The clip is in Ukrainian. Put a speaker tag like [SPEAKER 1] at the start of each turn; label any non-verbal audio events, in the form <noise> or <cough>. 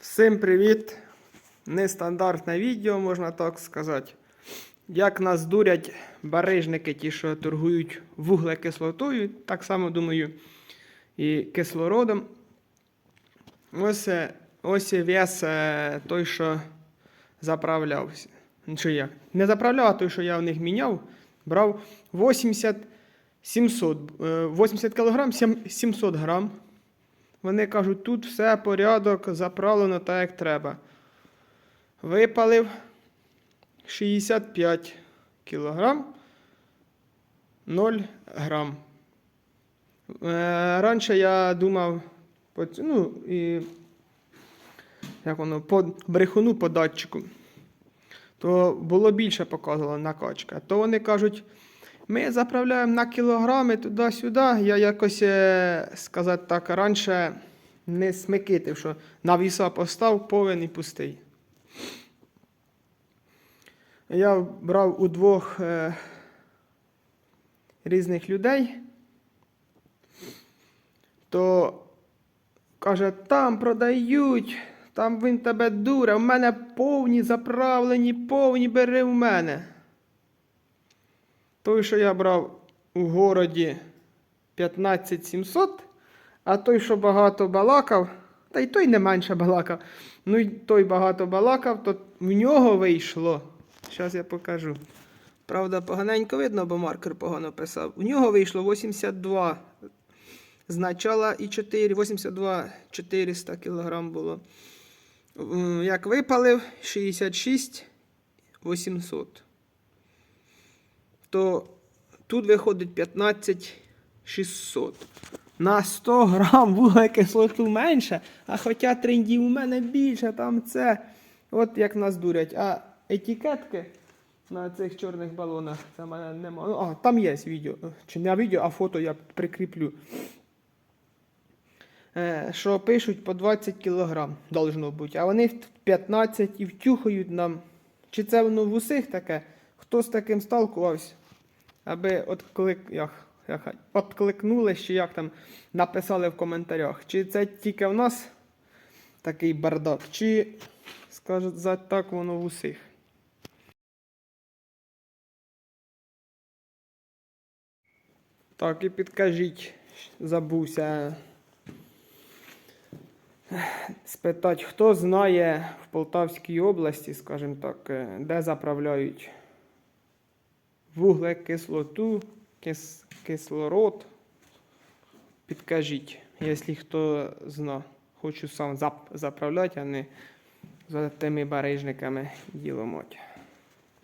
[SPEAKER 1] Всім привіт! Нестандартне відео, можна так сказати. Як нас дурять барижники, ті, що торгують вуглекислотою, так само думаю, і кислородом. Ось, е, ось вес е, той, що заправлявся. Ну, Чи як? Не заправляв, а той, що я в них міняв, брав 80 700, е, 80 кг 700 грам. Вони кажуть, тут все порядок, заправлено так, як треба. Випалив 65 кг 0 грам. Е, раніше я думав, ну, і, як воно, по брехуну по датчику, то було більше показувало накачка. То вони кажуть, ми заправляємо на кілограми туди-сюди. Я якось, е, сказати так, раніше не смикитив, що на віса постав повен і пустий. Я брав у двох е, різних людей, то каже, там продають, там він тебе дуре, в мене повні заправлені, повні бери в мене. Той, що я брав у городі 15700, а той, що багато балакав, та й той не менше балакав. Ну й той багато балакав, то в нього вийшло. Зараз я покажу. Правда, поганенько видно, бо маркер погано писав. У нього вийшло 82 з начала і 4, 82 400 кг було. Як випалив 66 800 то тут виходить 15 600. На 100 грам <laughs> вуглекислоту менше, а хоча трендів у мене більше, там це. От як нас дурять. А етикетки на цих чорних балонах, це мене немає. Ну, а, там є відео. Чи не відео, а фото я прикріплю. Е, що пишуть по 20 кг должно бути, а вони в 15 і втюхають нам. Чи це воно в усіх таке? Хто з таким сталкувався? Аби отклик, як, як, откликнули, чи як там написали в коментарях. Чи це тільки в нас такий бардак, чи, скажуть, за так воно в усіх. Так, і підкажіть, забувся спитати, хто знає в Полтавській області, скажімо так, е, де заправляють вуглекислоту, кис, кислород. Підкажіть, якщо хто зна. Хочу сам зап, заправляти, а не за тими барижниками діло.